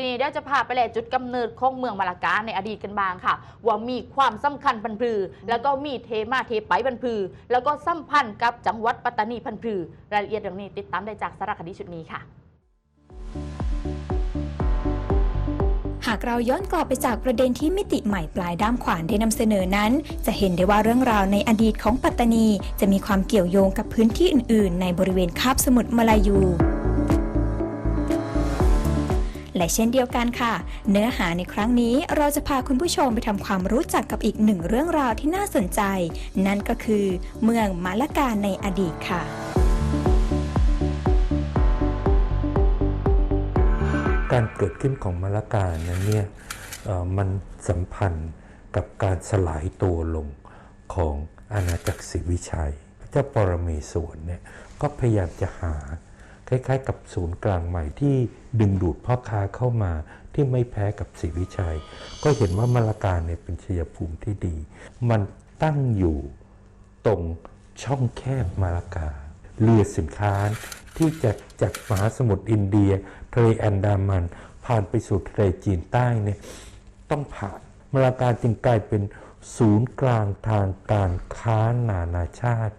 ทีนี้เดี๋ยวจะพาไปแหล่จุดกำเนิดของเมืองมาลากาในอดีตกันบ้างค่ะ ว่ามีความสำคัญพันพือ แล้วก็มีเทมาเทไปพันพือ แล้วก็สัมพันธ์กับจังหวัดปัตตานีพันพือ รายละเอียดเรื่องนี้ติดตามได้จากสารคดีชุดนี้ค่ะหากเราย้อนกลับไปจากประเด็นที่มิติใหม่ปลายด้ามขวานได้นำเสนอนั้น จะเห็นได้ว่าเรื่องราวในอดีตของปัตตานี จะมีความเกี่ยวโยงกับพื้นที่อื่น ๆ ในบริเวณคาบสมุทรมาลายู และเช่นเดียวกันค่ะ เนื้อหาในครั้งนี้เราจะพาคุณผู้ชมไปทำความรู้จักกับอีกหนึ่งเรื่องราวที่น่าสนใจ นั่นก็คือเมืองมาละกาในอดีตค่ะการเกิดขึ้นของมะละกานั้นเนี่ยมันสัมพันธ์กับการสลายตัวลงของอาณาจักรศรีวิชัย พระเจ้าปรเมศวรเนี่ยก็พยายามจะหา คล้าย ๆ กับศูนย์กลางใหม่ที่ดึงดูดพ่อค้าเข้ามาที่ไม่แพ้กับศรีวิชัย ก็เห็นว่ามะละกาเนี่ยเป็นชัยภูมิที่ดี มันตั้งอยู่ตรงช่องแคบมาลากาเรือสินค้าที่จะจากมหาสมุทรอินเดียทะเลแอนดามัน ผ่านไปสู่ทะเลจีนใต้เนี่ยต้องผ่านมาลากาจึงกลายเป็นศูนย์กลางทางการค้านานาชาติ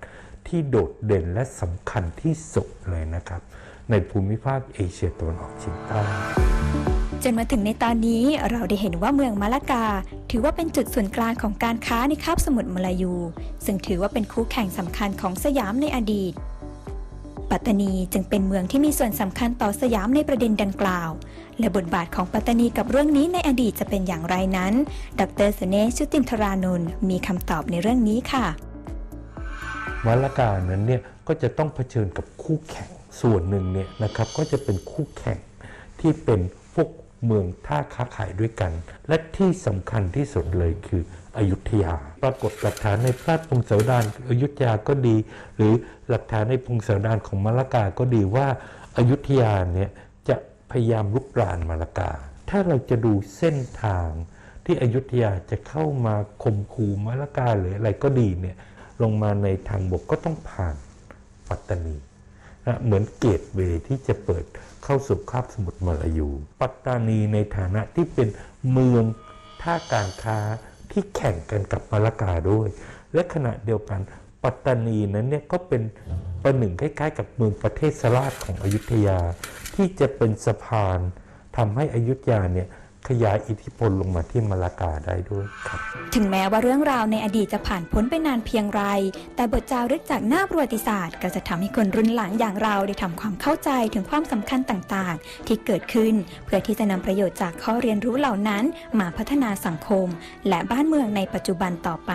ที่โดดเด่นและสำคัญที่สุดเลยนะครับ ในภูมิภาคเอเชียตะวันออกเฉียงใต้จนมาถึงในตอนนี้เราได้เห็นว่าเมืองมาลากา ถือว่าเป็นจุดศูนย์กลางของการค้าในคาบสมุทรมาลายู ซึ่งถือว่าเป็นคู่แข่งสำคัญของสยามในอดีต ปัตตานีจึงเป็นเมืองที่มีส่วนสำคัญต่อสยามในประเด็นดังกล่าว และบทบาทของปัตตานีกับเรื่องนี้ในอดีตจะเป็นอย่างไรนั้น ดรสเนชุตินทรานนท์มีคำตอบในเรื่องนี้ค่ะ มาลากานั้นเนี่ยก็จะต้องเผชิญกับคู่แข่งส่วนหนึ่งเนี่ยนะครับก็จะเป็นคู่แข่งที่เป็นพวกเมืองท่าค้าขายด้วยกัน และที่สำคัญที่สุดเลยคืออยุธยา ปรากฏหลักฐานในพระพงศาวดารอยุธยาก็ดี หรือหลักฐานในพงศาวดารของมาลากาก็ดีว่าอายุธยาเนี่ยจะพยายามลุกรานมาลากา ถ้าเราจะดูเส้นทางที่อยุธยาจะเข้ามาข่มขู่มะละกาหรืออะไรก็ดีเนี่ย ลงมาในทางบกก็ต้องผ่านปัตตานีนะเหมือนเกตเวย์ที่จะเปิดเข้าสู่คาบสมุทรมาลายู ปัตตานีในฐานะที่เป็นเมืองท่าการค้าที่แข่งกันกับมะละกาด้วย และขณะเดียวกันปัตตานีนั้นเนี่ยก็เป็นประหนึ่งคล้ายๆ กับเมืองประเทศสราชของอยุธยา ที่จะเป็นสะพานทำให้อยุธยาเนี่ย ขยายอิทธิพลลงมาที่มาลากาได้ด้วยครับ ถึงแม้ว่าเรื่องราวในอดีตจะผ่านพ้นไปนานเพียงไร แต่บทจารึกจากหน้าประวัติศาสตร์ ก็จะทำให้คนรุ่นหลังอย่างเราได้ทำความเข้าใจถึงความสำคัญต่างๆ ที่เกิดขึ้น เพื่อที่จะนำประโยชน์จากข้อเรียนรู้เหล่านั้น มาพัฒนาสังคม และบ้านเมืองในปัจจุบันต่อไป